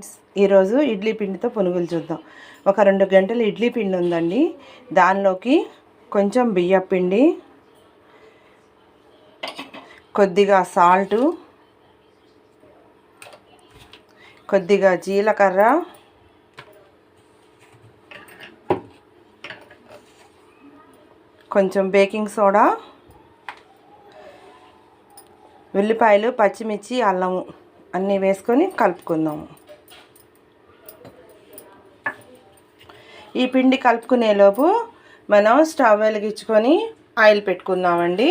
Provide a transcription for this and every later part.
Friends ఈరోజు ఇడ్లీ పిండితో పునుగులు చూద్దాం. ఒక రెండు గంటలు ఇడ్లీ పిండి ఉందండి. దానిలోకి కొంచెం బియ్యపిండి కొద్దిగా సాల్టు కొద్దిగా జీలకర్ర కొంచెం బేకింగ్ సోడా ఉల్లిపాయలు పచ్చిమిర్చి అల్లము అన్నీ వేసుకొని కలుపుకుందాము. ఈ పిండి కలుపుకునేలోపు మనం స్టవ్ వెలిగించుకొని ఆయిల్ పెట్టుకుందామండి.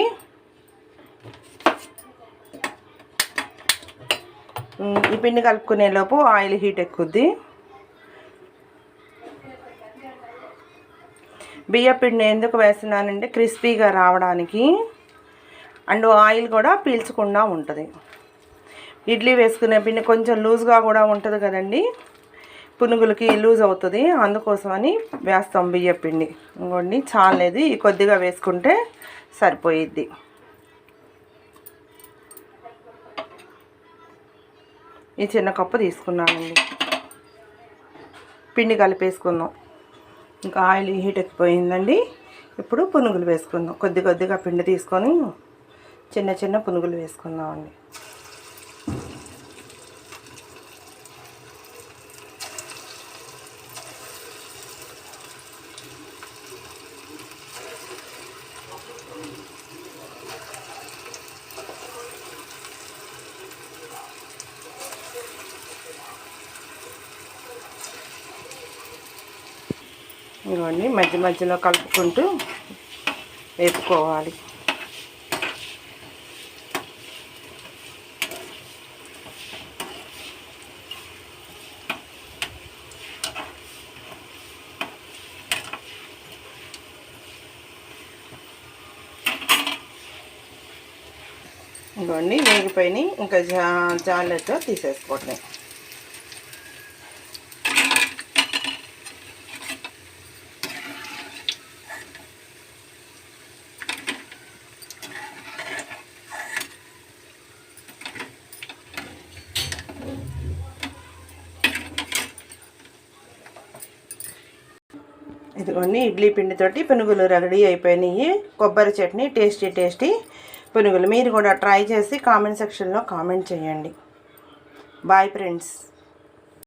ఈ పిండి కలుపుకునేలోపు ఆయిల్ హీట్ ఎక్కుద్ది. బియ్య పిండి ఎందుకు వేస్తున్నానంటే క్రిస్పీగా రావడానికి అండ్ ఆయిల్ కూడా పీల్చకుండా ఉంటుంది. ఇడ్లీ వేసుకునే పిండి కొంచెం లూజ్గా కూడా ఉంటుంది కదండి. పునుగులకి లూజ్ అవుతుంది అందుకోసమని వేస్తాం బియ్య పిండి. ఇంకోండి చాలేదు ఈ కొద్దిగా వేసుకుంటే సరిపోయిద్ది. ఈ చిన్న కప్పు తీసుకున్నానండి. పిండి కలిపేసుకుందాం. ఇంకా ఆయిల్ హీట్ ఎక్కిపోయిందండి. ఇప్పుడు పునుగులు వేసుకుందాం. కొద్ది కొద్దిగా పిండి తీసుకొని చిన్న చిన్న పునుగులు వేసుకుందామండి. ఇవన్నీ మధ్య మధ్యలో కలుపుకుంటూ వేపుకోవాలి. ఇవన్నీ వేగిపోయినాయి. ఇంకా జా జాలతో తీసేసుకోవటం ఇదిగోండి ఇడ్లీ పిండితోటి పునుగులు రెడీ అయిపోయినాయి. కొబ్బరి చట్నీ టేస్టీ టేస్టీ పునుగులు. మీరు కూడా ట్రై చేసి కామెంట్ సెక్షన్లో కామెంట్ చేయండి. Bye friends